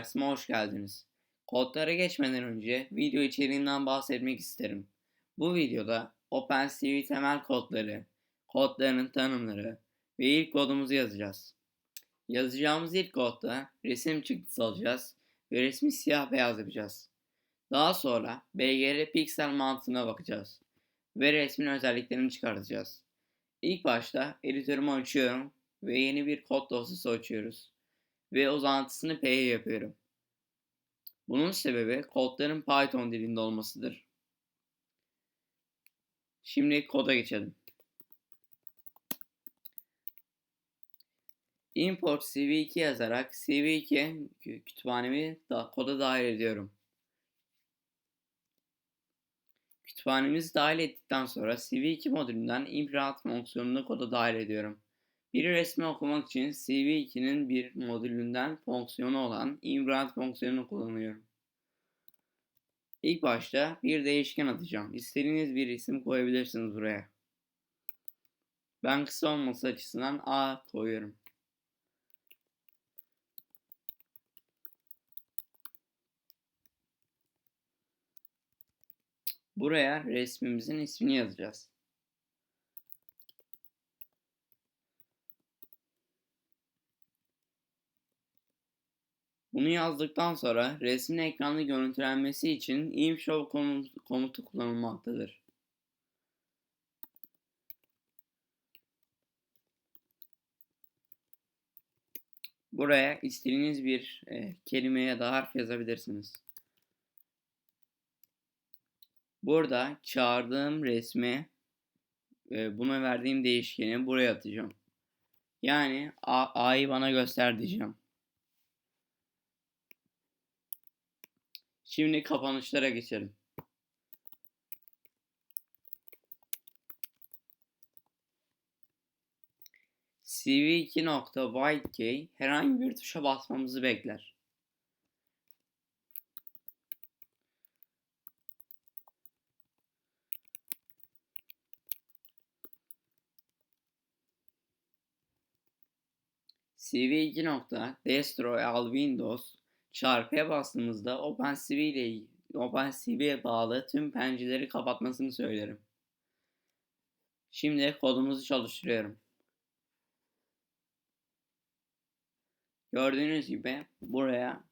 Dersime hoş geldiniz. Kodlara geçmeden önce video içeriğinden bahsetmek isterim. Bu videoda OpenCV temel kodları, kodların tanımları ve ilk kodumuzu yazacağız. Yazacağımız ilk kodda resim çıktısı alacağız ve resmi siyah beyaz yapacağız. Daha sonra BGR piksel mantığına bakacağız ve resmin özelliklerini çıkartacağız. İlk başta editörümü açıyorum ve yeni bir kod dosyası açıyoruz ve uzantısını P'ye yapıyorum. Bunun sebebi kodların Python dilinde olmasıdır. Şimdi koda geçelim. Import cv2 yazarak cv2 kütüphanemi da koda dahil ediyorum. Kütüphanemizi dahil ettikten sonra cv2 modülünden import fonksiyonunu koda dahil ediyorum. Bir resmi okumak için CV2'nin bir modülünden fonksiyonu olan imrant fonksiyonunu kullanıyorum. İlk başta bir değişken atacağım. İstediğiniz bir isim koyabilirsiniz buraya. Ben kısa olması açısından A koyuyorum. Buraya resmimizin ismini yazacağız. Bunu yazdıktan sonra resmin ekranda görüntülenmesi için imshow komutu kullanılmaktadır. Buraya istediğiniz bir e, kelime ya da harf yazabilirsiniz. Burada çağırdığım resmi e, buna verdiğim değişkeni buraya atacağım. Yani A'yı bana göster diyeceğim. Şimdi kapanışlara geçelim. cv2.whitekey herhangi bir tuşa basmamızı bekler. cv2.destroy all windows Çarpıya bastığımızda OpenCV ile OpenCV'ye bağlı tüm pencereleri kapatmasını söylerim. Şimdi kodumuzu çalıştırıyorum. Gördüğünüz gibi buraya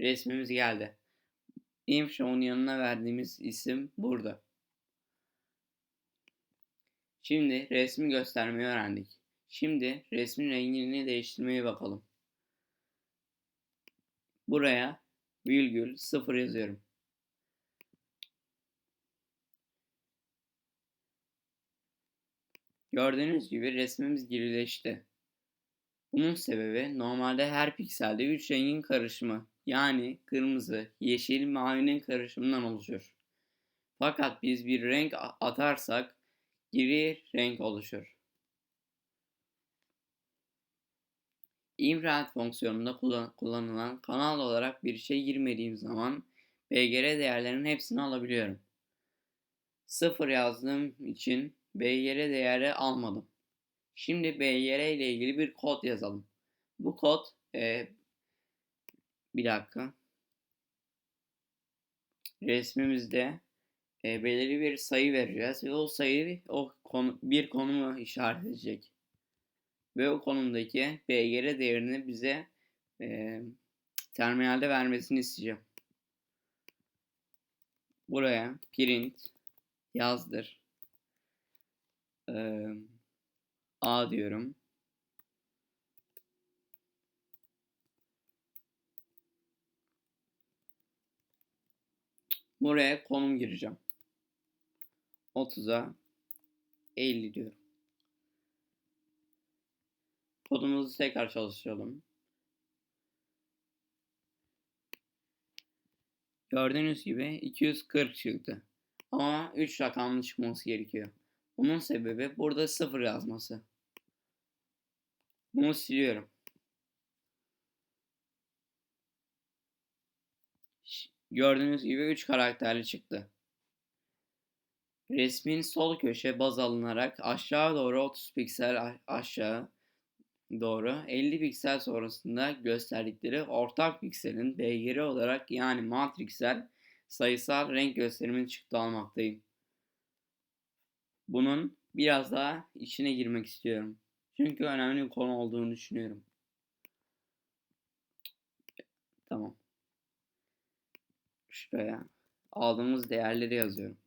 resmimiz geldi. Infshow'un yanına verdiğimiz isim burada. Şimdi resmi göstermeyi öğrendik. Şimdi resmin rengini değiştirmeye bakalım. Buraya virgül sıfır yazıyorum. Gördüğünüz gibi resmimiz girileşti. Bunun sebebi normalde her pikselde 3 rengin karışımı yani kırmızı, yeşil, mavinin karışımından oluşur. Fakat biz bir renk atarsak gri renk oluşur. Infrared fonksiyonunda kullanılan kanal olarak bir şey girmediğim zaman BGR değerlerinin hepsini alabiliyorum. 0 yazdığım için BGR değeri almadım. Şimdi BGR ile ilgili bir kod yazalım. Bu kod e, bir dakika resmimizde e, belirli bir sayı vereceğiz ve o sayı o konu, bir konumu işaret edecek ve o konumdaki BGR değerini bize e, terminalde vermesini isteyeceğim. Buraya print yazdır. E, A diyorum. Buraya konum gireceğim. 30'a 50 diyorum. Kodumuzu tekrar çalıştıralım. Gördüğünüz gibi 240 çıktı. Ama 3 rakamlı çıkması gerekiyor. Bunun sebebi burada 0 yazması. Bunu siliyorum. Gördüğünüz gibi 3 karakterli çıktı. Resmin sol köşe baz alınarak aşağı doğru 30 piksel aşağı Doğru. 50 piksel sonrasında gösterdikleri ortak pikselin beygiri olarak yani matriksel sayısal renk gösterimini çıktı almaktayım. Bunun biraz daha içine girmek istiyorum. Çünkü önemli bir konu olduğunu düşünüyorum. Tamam. Şuraya aldığımız değerleri yazıyorum.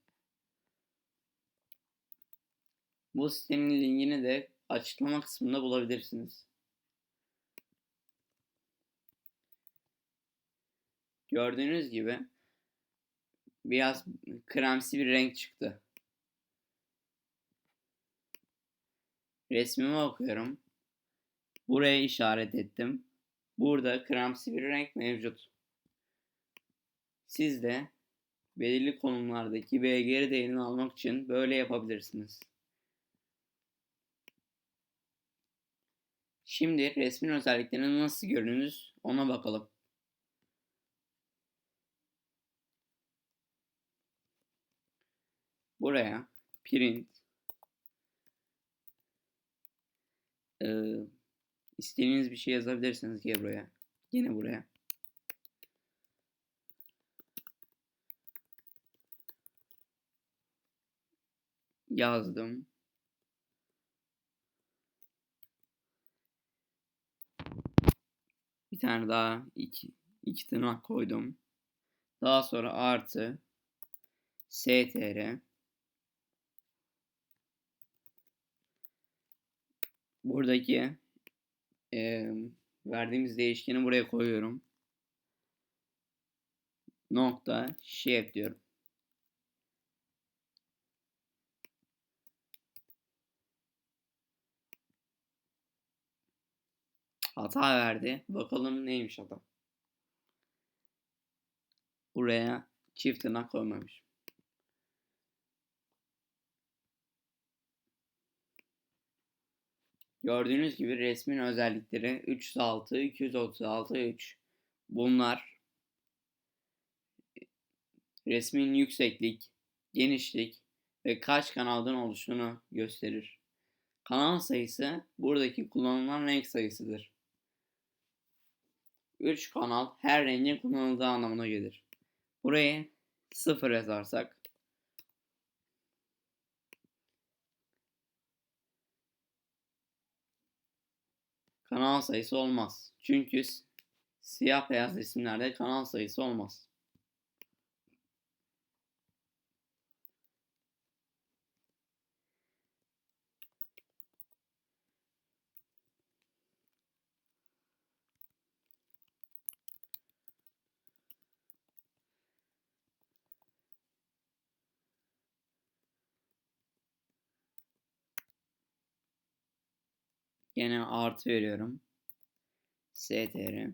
Bu sitenin linkini de açıklama kısmında bulabilirsiniz. Gördüğünüz gibi biraz kremsi bir renk çıktı. Resmime okuyorum. Buraya işaret ettim. Burada kremsi bir renk mevcut. Siz de belirli konumlardaki BGR değerini almak için böyle yapabilirsiniz. Şimdi resmin özelliklerini nasıl görünüz ona bakalım. Buraya print e, istediğiniz bir şey yazabilirsiniz ki buraya. Yine buraya. Yazdım. Bir tane daha iki, iki tırnak koydum. Daha sonra artı str buradaki e, verdiğimiz değişkeni buraya koyuyorum. Nokta shape diyorum. Hata verdi. Bakalım neymiş hata. Buraya çift tırnak koymamış. Gördüğünüz gibi resmin özellikleri 306, 236, 3. Bunlar resmin yükseklik, genişlik ve kaç kanaldan oluştuğunu gösterir. Kanal sayısı buradaki kullanılan renk sayısıdır. 3 kanal her rengin kullanıldığı anlamına gelir. Buraya 0 yazarsak kanal sayısı olmaz. Çünkü siyah beyaz resimlerde kanal sayısı olmaz. Gene artı veriyorum. str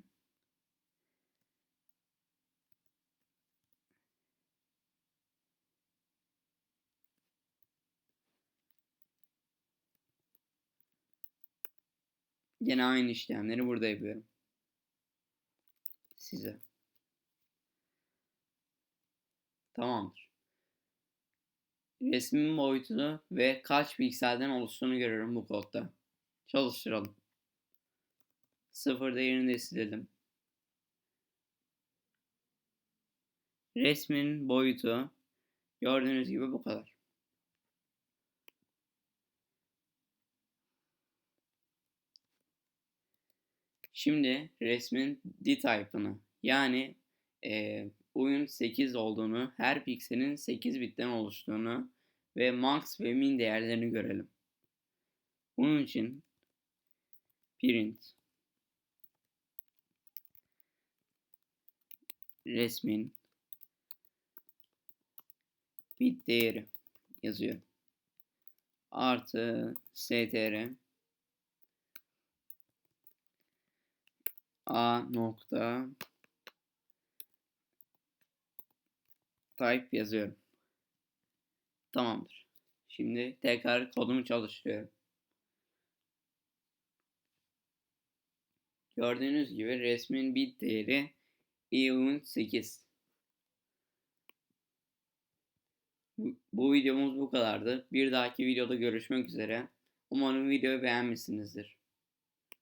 Gene aynı işlemleri burada yapıyorum. Size. Tamamdır. Resmin boyutunu ve kaç pikselden oluştuğunu görüyorum bu kodda. Çalıştıralım. Sıfır değerini de silelim. Resmin boyutu gördüğünüz gibi bu kadar. Şimdi resmin d-type'ını yani e, oyun 8 olduğunu, her pikselin 8 bitten oluştuğunu ve max ve min değerlerini görelim. Bunun için print resmin bit değeri yazıyor. Artı str a nokta type yazıyorum. Tamamdır. Şimdi tekrar kodumu çalıştırıyorum. Gördüğünüz gibi resmin bit değeri EU'nun 8. Bu videomuz bu kadardı. Bir dahaki videoda görüşmek üzere. Umarım videoyu beğenmişsinizdir.